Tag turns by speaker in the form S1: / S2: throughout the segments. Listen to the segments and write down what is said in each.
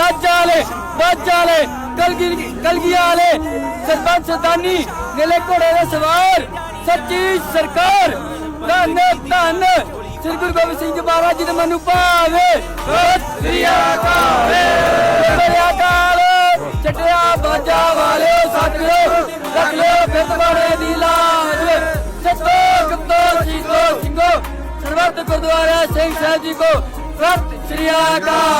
S1: ਦਾਜਾਲੇ ਦਾਜਾਲੇ ਕਲਗੀ, ਕਲਗੀਆਂ ਵਾਲੇ, ਸਰਪੰਚ ਸਰਦਾਨੀ ਨੀਲੇ ਘੋੜੇ ਦੇ ਸਵਾਰ ਸੱਚੀ ਸਰਕਾਰ, ਧੰਨ ਸ੍ਰੀ ਗੁਰੂ ਗੋਬਿੰਦ ਸਿੰਘ ਜੀ ਮਹਾਰਾਜ ਜੀ ਦੇ ਮਨ ਭਾਵੇ। ਸਤਿ ਸ੍ਰੀ ਅਕਾਲ। ਸਤਿ ਚਟਿਆ ਬਾਜਾ ਵਾਲੇ ਸਾਥੀਓ ਰੱਖ ਲਿਓ ਫਿਰਤ ਦੀ ਲਾਜ। ਸਤੋ ਕਪਤੋ ਸਿੰਘੋ ਸਿੰਘੋ ਸਰਬੱਤ ਗੁਰਦੁਆਰਾ ਸਿੰਘ ਸਾਹਿਬ ਜੀ ਕੋ, ਸਤਿ ਸ੍ਰੀ ਅਕਾਲ।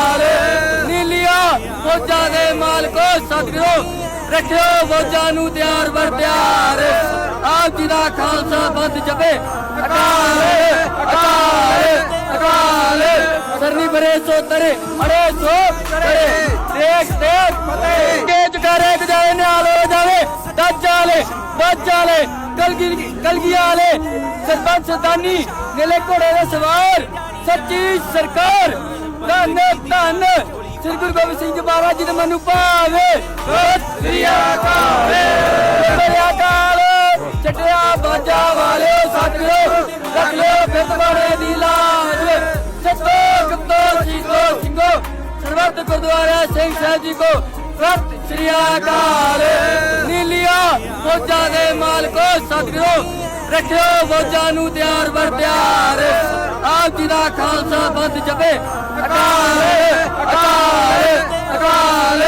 S1: ਫੌਜਾਂ ਦੇ ਮਾਲਕੋ ਸਤਿਗੁਰੂ, ਰੱਖਿਓ ਫੌਜਾਂ ਨੂੰ ਤਿਆਰ ਬਰ ਤਿਆਰ। ਆਪ ਜੀ ਦਾ ਖਾਲਸਾ ਬੰਦ ਜਪੇ। ਅਕਾਲ ਅਕਾਲ ਅਕਾਲ। ਸਰਨੀ ਬਰੇ ਸੋ ਤਰੇ, ਅਰੇ ਸੋ ਤਰੇ। ਦੇਖ ਦੇਖ, ਫਤਿਹ। ਕੇ ਜਗਾਰੇ ਗਜਾਏ ਨਿਹਾਲ ਹੋ ਜਾਵੇ। ਦਾਜਾਲੇ ਦਾਜਾਲੇ ਕਲਗੀ ਕਲਗੀਆਂ ਵਾਲੇ। ਸਰਪੰਚ ਸਰਦਾਨੀ ਨੀਲੇ ਘੋੜੇ ਦੇ ਸਵਾਰ। ਸੱਚੀ ਸਰਕਾਰ, ਧੰਨ ਧੰਨ। ਸ੍ਰੀ ਗੁਰੂ ਗੋਬਿੰਦ ਸਿੰਘ ਜੀ ਮਹਾਰਾਜ ਜੀ ਦੇ ਮਨ ਭਾਵੇ। ਸਤਿ ਸ੍ਰੀ ਅਕਾਲ ਸ੍ਰੀ ਅਕਾਲ ਚਟਿਆ ਬਾਜਾ ਵਾਲੇ ਸਾਥੀਓ ਰੱਖ ਲਿਓ ਫਿਰਤ ਦੀ ਲਾਜ ਸਤੋ ਕਪਤੋ ਸਿੰਘੋ ਸਿੰਘੋ ਸਰਬੱਤ ਗੁਰਦੁਆਰਾ ਸਿੰਘ ਸਾਹਿਬ ਜੀ ਕੋ ਸਤਿ ਸ੍ਰੀ ਅਕਾਲ ਨੀਲਿਆ ਫੌਜਾਂ ਦੇ ਮਾਲਕੋ ਸਤਿਗੁਰੂ, ਰੱਖਿਓ ਫੌਜਾਂ ਨੂੰ ਤਿਆਰ ਵਰਤਿਆ। ਦਾ ਖਾਲਸਾ ਬੰਦ ਜਪੇ। ਅਕਾਲ ਅਕਾਲ ਅਕਾਲ।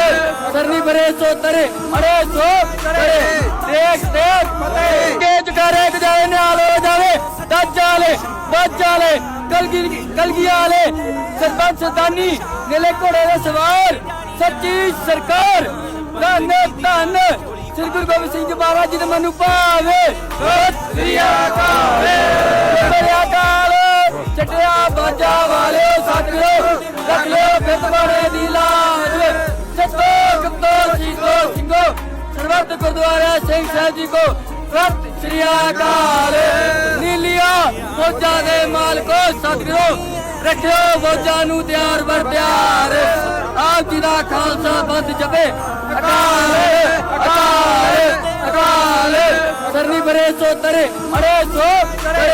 S1: ਸਰਨੀ ਬਰੇ ਸੋ ਤਰੇ ਅਰੇ ਸੋ ਤਰੇ। ਦੇਖ ਦੇਖ ਫਤਿਹ। ਕੇ ਜਗਾਰੇ ਗਜਾਏ ਨਿਹਾਲ ਹੋ ਜਾਵੇ। ਦਾਜਾਲੇ ਦਾਜਾਲੇ ਕਲਗੀ ਕਲਗੀਆਂ ਵਾਲੇ। ਸਰਪੰਚ ਸਰਦਾਨੀ ਨੀਲੇ ਘੋੜੇ ਦੇ ਸਵਾਰ। ਸੱਚੀ ਸਰਕਾਰ। ਧੰਨ ਧੰਨ। ਸ੍ਰੀ ਗੁਰੂ ਗੋਬਿੰਦ ਸਿੰਘ ਜੀ ਮਹਾਰਾਜ ਜੀ ਦੇ ਮਨ ਭਾਵੇ। ਸਤਿ ਸ੍ਰੀ ਅਕਾਲ। ਸਤਿ ਸ੍ਰੀ ਅਕਾਲ। ਸਰਬੱਤ ਗੁਰਦੁਆਰਾ ਸਿੰਘ ਸਾਹਿਬ ਜੀ ਕੋ ਸਤਿ ਸ੍ਰੀ ਅਕਾਲ। ਨੀਲਿਆ ਫੌਜਾਂ ਦੇ ਮਾਲਕੋ ਸਤਿਗੁਰੂ, ਰੱਖਿਓ ਫੌਜਾਂ ਨੂੰ ਤਿਆਰ ਬਰ ਤਿਆਰ ਆਪ ਜੀ ਦਾ ਖਾਲਸਾ ਬੰਦ ਜਪੇ। ਅਕਾਲ ਅਕਾਲ ਅਕਾਲ। ਸਰਨੀ ਬਰੇ ਸੋ ਤਰੇ, ਅਰੇ ਸੋ ਤਰੇ।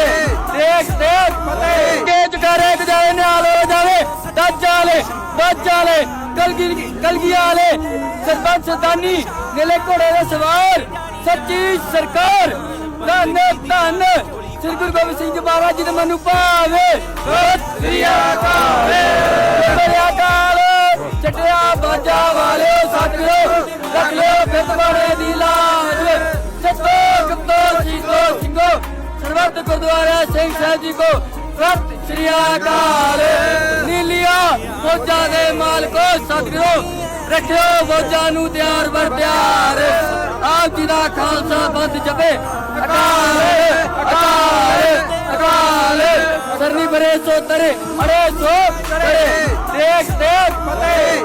S1: ਦੇਖ ਦੇਖ, ਫਤਿਹ। ਕੇ ਜਗਾਰੇ ਗਜਾਏ ਨਿਹਾਲ ਹੋ ਜਾਵੇ। ਦਾਜਾਲੇ ਦਾਜਾਲੇ ਕਲਗੀ ਕਲਗੀਆਂ ਵਾਲੇ। ਸਰਪੰਚ ਸਰਦਾਨੀ ਨੀਲੇ ਘੋੜੇ ਦੇ ਸਵਾਰ, ਸੱਚੀ ਸਰਕਾਰ। ਧੰਨ ਧੰਨ। ਸ੍ਰੀ ਗੁਰੂ ਗੋਬਿੰਦ ਸਿੰਘ ਜੀ ਮਹਾਰਾਜ ਜੀ ਦੇ ਮਨ ਭਾਵੇ। ਸ੍ਰੀ ਅਕਾਲ। ਸ੍ਰੀ ਅਕਾਲ। ਚਟਿਆ ਬਾਜਾ ਵਾਲੇ ਸਾਥੀਓ ਰੱਖ ਲਿਓ ਦੀ ਲਾਜ। ਸਤੋ ਕਪਤੋ ਸਿੰਘੋ ਸਿੰਘੋ ਸਰਬੱਤ ਗੁਰਦੁਆਰਾ ਸਿੰਘ ਸਾਹਿਬ ਜੀ ਕੋ ਸਤਿ ਸ੍ਰੀ ਅਕਾਲ। ਨੀਲਿਆ ਫੌਜਾਂ ਦੇ ਮਾਲਕੋ ਸਤਿਗੁਰੂ ਰੱਖਿਓ ਫੌਜਾਂ ਨੂੰ ਤਿਆਰ ਬਰ ਤਿਆਰ ਆਪ ਜੀ ਦਾ ਖਾਲਸਾ ਬੰਦ ਜਪੇ। ਅਕਾਲ ਅਕਾਲ ਅਕਾਲ। ਸਰਨੀ ਬਰੇ ਸੋ ਤਰੇ ਅਰੇ ਸੋ ਤਰੇ। ਦੇਖ ਦੇਖ ਫਤਿਹ।